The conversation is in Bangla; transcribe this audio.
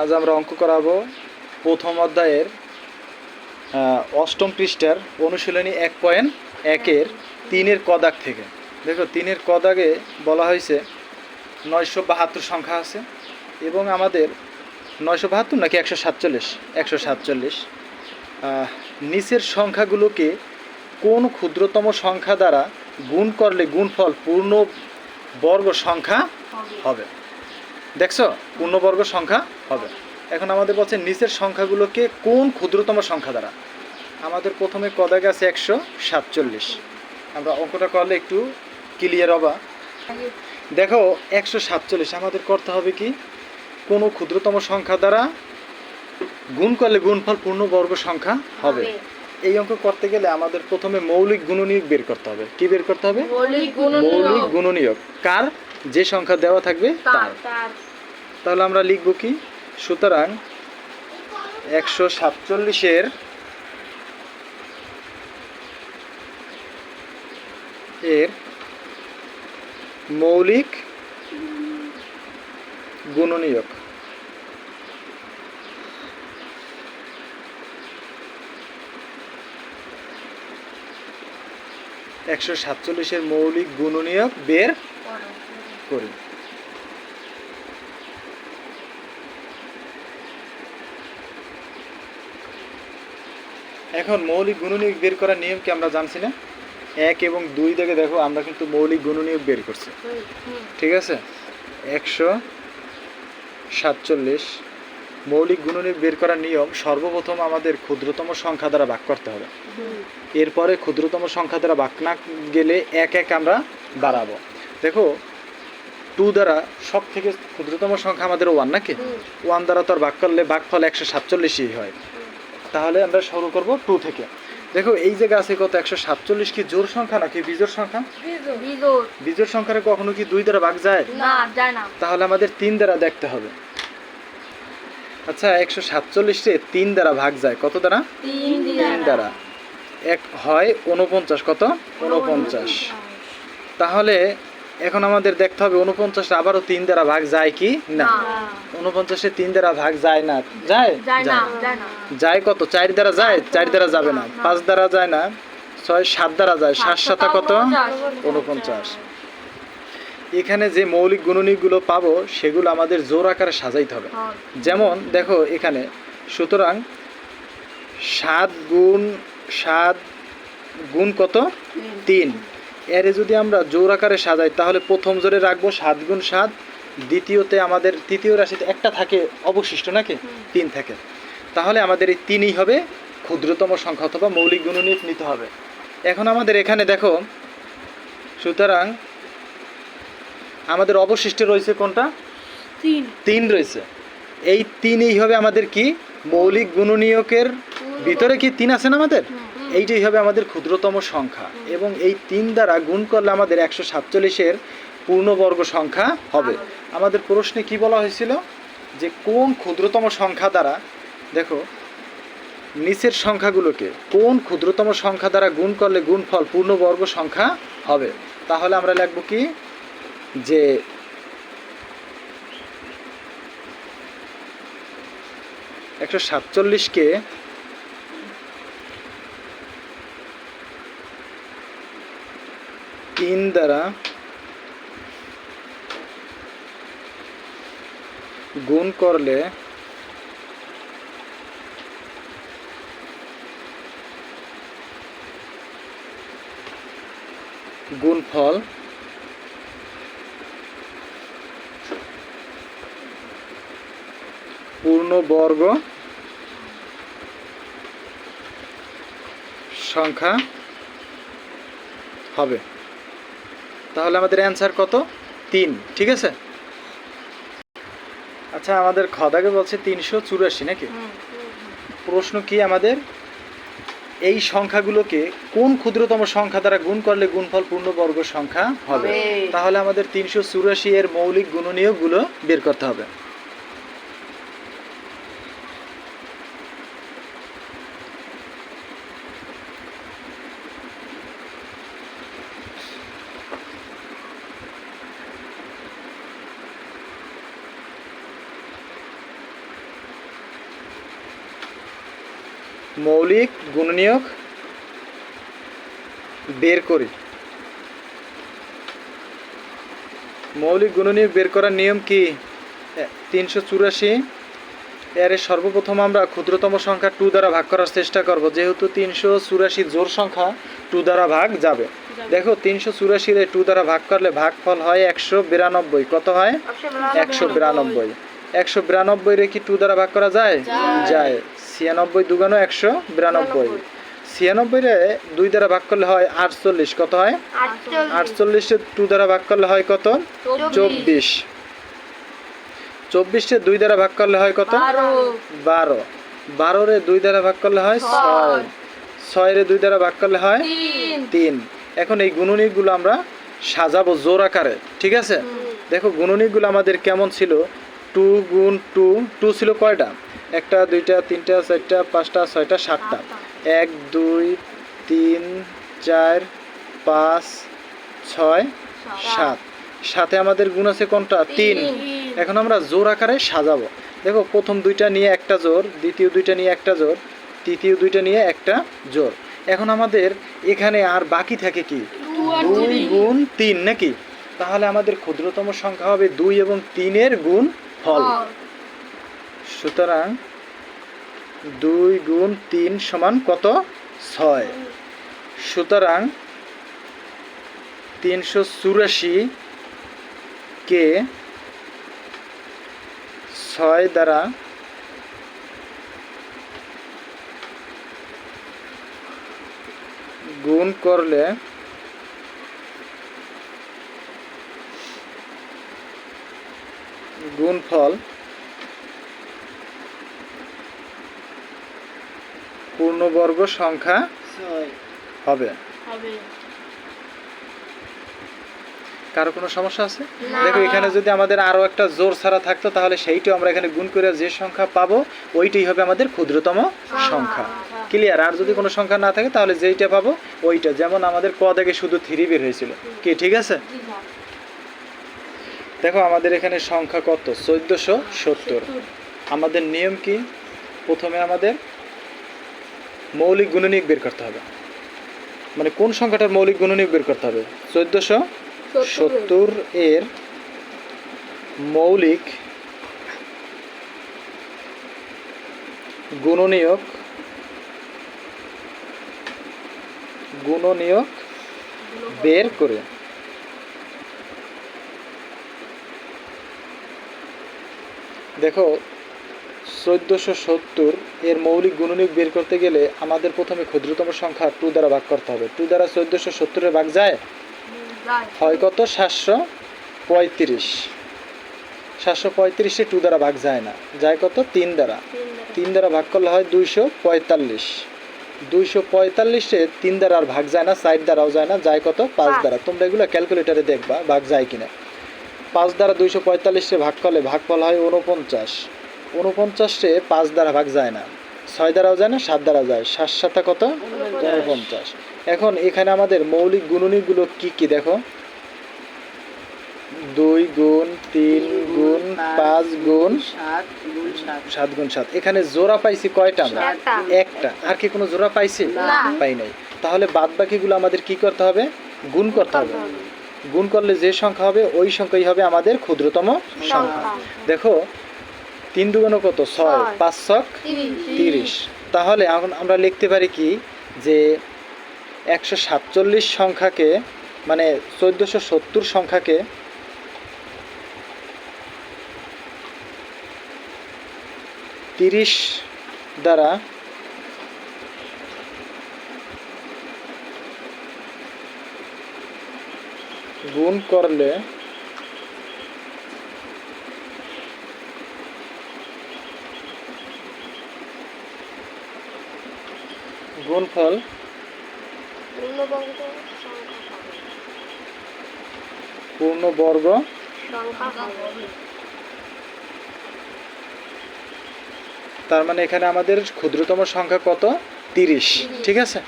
আজ আমরা অঙ্ক করাবো প্রথম অধ্যায়ের অষ্টম পৃষ্ঠার অনুশীলনী এক পয়েন্ট একের তিনের কদাক থেকে। দেখো তিনের কদাগে বলা হয়েছে নয়শো বাহাত্তর সংখ্যা আছে এবং আমাদের নয়শো বাহাত্তর নাকি একশো সাতচল্লিশ? একশো সাতচল্লিশ। নিচের সংখ্যাগুলোকে কোন ক্ষুদ্রতম সংখ্যা দ্বারা গুণ করলে গুণফল পূর্ণ বর্গ সংখ্যা হবে? দেখছ? পূর্ণবর্গ সংখ্যা হবে। এখন আমাদের বলছে নিচের সংখ্যাগুলোকে কোন ক্ষুদ্রতম সংখ্যা দ্বারা? আমাদের প্রথমে কদাগ আছে একশো সাতচল্লিশ। আমরা অঙ্কটা করলে একটু ক্লিয়ার হবা। দেখো একশো সাতচল্লিশ আমাদের করতে হবে কি? কোনো ক্ষুদ্রতম সংখ্যা দ্বারা গুণ করলে গুণফল পূর্ণবর্গ সংখ্যা হবে। এই অঙ্ক করতে গেলে আমাদের প্রথমে মৌলিক গুণনীয়ক বের করতে হবে। কি বের করতে হবে? মৌলিক গুণনীয়ক। কার? যে সংখ্যা দেওয়া থাকবে তার তাহলে আমরা লিখব কি? সুতরাং একশো সাতচল্লিশের এর মৌলিক গুণনীয়ক। একশো সাতচল্লিশের মৌলিক গুণনীয়ক বের করি। এখন মৌলিক গুণনীয়ক বের করার নিয়ম কি আমরা জানছি না? এক এবং দুই থেকে দেখো, আমরা কিন্তু মৌলিক গুণনীয়ক বের করছি। ঠিক আছে? একশো সাতচল্লিশ। মৌলিক গুণনীয়ক বের করার নিয়ম সর্বপ্রথম আমাদের ক্ষুদ্রতম সংখ্যা দ্বারা ভাগ করতে হবে। এরপরে ক্ষুদ্রতম সংখ্যা দ্বারা ভাগ না গেলে এক এক আমরা বাড়াবো। দেখো টু দ্বারা সব থেকে ক্ষুদ্রতম সংখ্যা আমাদের ওয়ান নাকি? ওয়ান দ্বারা তো আর ভাগ করলে ভাগফল একশো সাতচল্লিশই হয়। তাহলে আমরা শুরু করব টু থেকে। দেখো এই জায়গা আছে কত? একশো সাতচল্লিশ কি জোর সংখ্যা নাকি বিজোর সংখ্যা? বিজোর সংখ্যারে কখনো কি দুই দ্বারা ভাগ যায়? তাহলে আমাদের তিন দ্বারা দেখতে হবে। আচ্ছা একশো সাতচল্লিশে তিন দ্বারা ভাগ যায়। কত দ্বারা? তিন তিন দ্বারা। এক হয় উনপঞ্চাশ কত? উনপঞ্চাশ তাহলে এখন আমাদের দেখতে হবে উনপঞ্চাশটা আবারও তিন দ্বারা ভাগ যায় কি? না। উনপঞ্চাশে তিন দ্বারা ভাগ যায় না। যায়? যায় কত? চার দ্বারা যায়? চার দ্বারা যাবে না। পাঁচ দ্বারা যায় না। ছয় সাত দ্বারা যায়। সাত সাতা কত? উনপঞ্চাশ এখানে যে মৌলিক গুণনীগুলো পাবো সেগুলো আমাদের জোর আকারে সাজাইতে হবে। যেমন দেখো এখানে সুতরাং সাত গুণ সাত গুণ কত? তিন। এরে যদি আমরা জোর আকারে সাজাই তাহলে প্রথম জোরে রাখব সাত গুণ সাত দ্বিতীয়তে আমাদের তৃতীয় রাশিতে একটা থাকে অবশিষ্ট নাকি? তিন থাকে। তাহলে আমাদের এই তিনই হবে ক্ষুদ্রতম সংখ্যা অথবা মৌলিক গুণনীত নিতে হবে। এখন আমাদের এখানে দেখো সুতরাং আমাদের অবশিষ্ট রয়েছে কোনটা? তিন। তিন রয়েছে। এই তিনই হবে আমাদের কি? মৌলিক গুণনীয়কের ভিতরে কি তিন আছে না আমাদের? এইটাই হবে আমাদের ক্ষুদ্রতম সংখ্যা। এবং এই তিন দ্বারা গুণ করলে আমাদের একশো সাতচল্লিশের পূর্ণবর্গ সংখ্যা হবে। আমাদের প্রশ্নে কি বলা হয়েছিল? যে কোন ক্ষুদ্রতম সংখ্যা দ্বারা, দেখো, নিচের সংখ্যাগুলোকে কোন ক্ষুদ্রতম সংখ্যা দ্বারা গুণ করলে গুণফল পূর্ণবর্গ সংখ্যা হবে? তাহলে আমরা লিখব কি? যে একশো সাতচল্লিশকে তিন দ্বারা গুণ করলে গুণফল পূর্ণবর্গ সংখ্যা হবে। তাহলে আমাদের অ্যান্সার কত? তিন ঠিক আছে? আচ্ছা আমাদের খদাকে বলছে তিনশো চুরাশি নাকি? প্রশ্ন কি আমাদের? এই সংখ্যাগুলোকে কোন ক্ষুদ্রতম সংখ্যা দ্বারা গুণ করলে গুণফল পূর্ণবর্গ সংখ্যা হবে। তাহলে আমাদের তিনশো চুরাশি এর মৌলিক গুণনীয়গুলো বের করতে হবে। মৌলিক গুণনীয়ক বের করি। মৌলিক গুণনীয়ক বের করার নিয়ম কি? তিনশো চুরাশি। এর সর্বপ্রথম আমরা ক্ষুদ্রতম সংখ্যা টু দ্বারা ভাগ করার চেষ্টা করব। যেহেতু তিনশো চুরাশি জোর সংখ্যা টু দ্বারা ভাগ যাবে। দেখো তিনশো চুরাশির টু দ্বারা ভাগ করলে ভাগফল হয় একশো বিরানব্বই। কত হয়? একশো বিরানব্বই। একশো বিরানব্বই। রে কি টু দ্বারা ভাগ করা যায়। যায়। ছিয়ানব্বই দুগানো একশো বিরানব্বই। ছিয়ানব্বই রে দুই দ্বারা ভাগ করলে হয় আটচল্লিশ কত হয়? আটচল্লিশে। টু দ্বারা ভাগ করলে হয় কত? চব্বিশ। চব্বিশে। দুই দ্বারা ভাগ করলে হয় কত? বারো। বারো। বারো রে দুই দ্বারা ভাগ করলে হয় ছয়। ছয়। রে দুই দ্বারা ভাগ করলে হয় তিন। এখন এই গুণনীকগুলো আমরা সাজাবো জোর আকারে ঠিক আছে? দেখো গুণনীকগুলো আমাদের কেমন ছিল? টু গুণ টু টু ছিল কয়টা? একটা দুইটা তিনটা চারটা পাঁচটা ছয়টা সাতটা। এক দুই তিন চার পাঁচ ছয় সাত। সাথে আমাদের গুণ আছে কোনটা? তিন। এখন আমরা জোর আকারে সাজাবো। দেখো প্রথম দুইটা নিয়ে একটা জোর দ্বিতীয় দুইটা নিয়ে একটা জোর তৃতীয় দুইটা নিয়ে একটা জোর। এখন আমাদের এখানে আর বাকি থাকে কি? দুই গুণ তিন নাকি? তাহলে আমাদের ক্ষুদ্রতম সংখ্যা হবে দুই এবং তিনের গুণ ফল। সুতরাং দুই গুণ তিন সমান কত? ছয়। সুতরাং তিনশো চুরাশি কে ছয় দ্বারা গুণ করলে গুণফল পূর্ণবর্গ সংখ্যা হবে। হবে। কারও কোনো সমস্যা আছে? দেখো এখানে যদি আমাদের আরও একটা জোর ছাড়া থাকতো তাহলে সেইটাও আমরা এখানে গুণ করে যে সংখ্যা পাবো ওইটাই হবে আমাদের ক্ষুদ্রতম সংখ্যা। ক্লিয়ার আর যদি কোনো সংখ্যা না থাকে তাহলে যেইটা পাবো ওইটা। যেমন আমাদের ক থেকে শুধু থ্রি বের হয়েছিল। কি ঠিক আছে? দেখো আমাদের এখানে সংখ্যা কত? চোদ্দশো সত্তর। আমাদের নিয়ম কি? প্রথমে আমাদের মৌলিক গুণনীক বের করতে হবে। মানে কোন সংখ্যাটার মৌলিক গুণনীক বের করতে হবে? চোদ্দশো সত্তর এর মৌলিক গুণনীয়ক গুণনীয়ক বের করে। দেখো চোদ্দোশো সত্তর এর মৌলিক গুণনীয়ক বের করতে গেলে আমাদের প্রথমে ক্ষুদ্রতম সংখ্যা টু দ্বারা ভাগ করতে হবে। টু দ্বারা চোদ্দোশো সত্তরের ভাগ যায়। হয় কত? সাতশো পঁয়ত্রিশ। সাতশো পঁয়ত্রিশে টু দ্বারা ভাগ যায় না। যায় কত? তিন দ্বারা। তিন দ্বারা। ভাগ করলে হয় দুইশো পঁয়তাল্লিশ। দুইশো পঁয়তাল্লিশে তিন দ্বারা আর ভাগ যায় না সাইড দ্বারাও যায় না যায় কত? পাঁচ। দ্বারা। তোমরা এগুলো ক্যালকুলেটারে দেখবা ভাগ যায় কিনা। পাঁচ দ্বারা দুইশো পঁয়তাল্লিশে ভাগ করলে ভাগফল হয় উনপঞ্চাশ উনপঞ্চাশে পাঁচ দ্বারা ভাগ যায় না ছয় দ্বারাও যায় না সাত দ্বারা যায়। সাত সাতটা কত? উনপঞ্চাশ এখন এখানে আমাদের মৌলিক গুণনীগুলো কি কি দেখো? দুই গুণ তিন গুণ পাঁচ গুণ সাত গুণ সাত। সাত সাত এখানে জোড়া পাইছি কয়টা আমরা? একটা। আর কি কোনো জোড়া পাইছি। পাই নাই। তাহলে বাদ বাকিগুলো আমাদের কি করতে হবে? গুণ করতে হবে। গুণ করলে যে সংখ্যা হবে ওই সংখ্যাই হবে আমাদের ক্ষুদ্রতম সংখ্যা। দেখো তিন দুগুণ কত ছয়। পাঁচ ছক তিরিশ। তিরিশ তাহলে এখন আমরা লিখতে পারি কি যে একশো সাতচল্লিশ সংখ্যাকে মানে চোদ্দোশো সত্তর সংখ্যাকে তিরিশ দ্বারা গুণ করলে গুণফল? পূর্ণবর্গ তার মানে এখানে আমাদের ক্ষুদ্রতম সংখ্যা কত? তিরিশ। ঠিক আছে?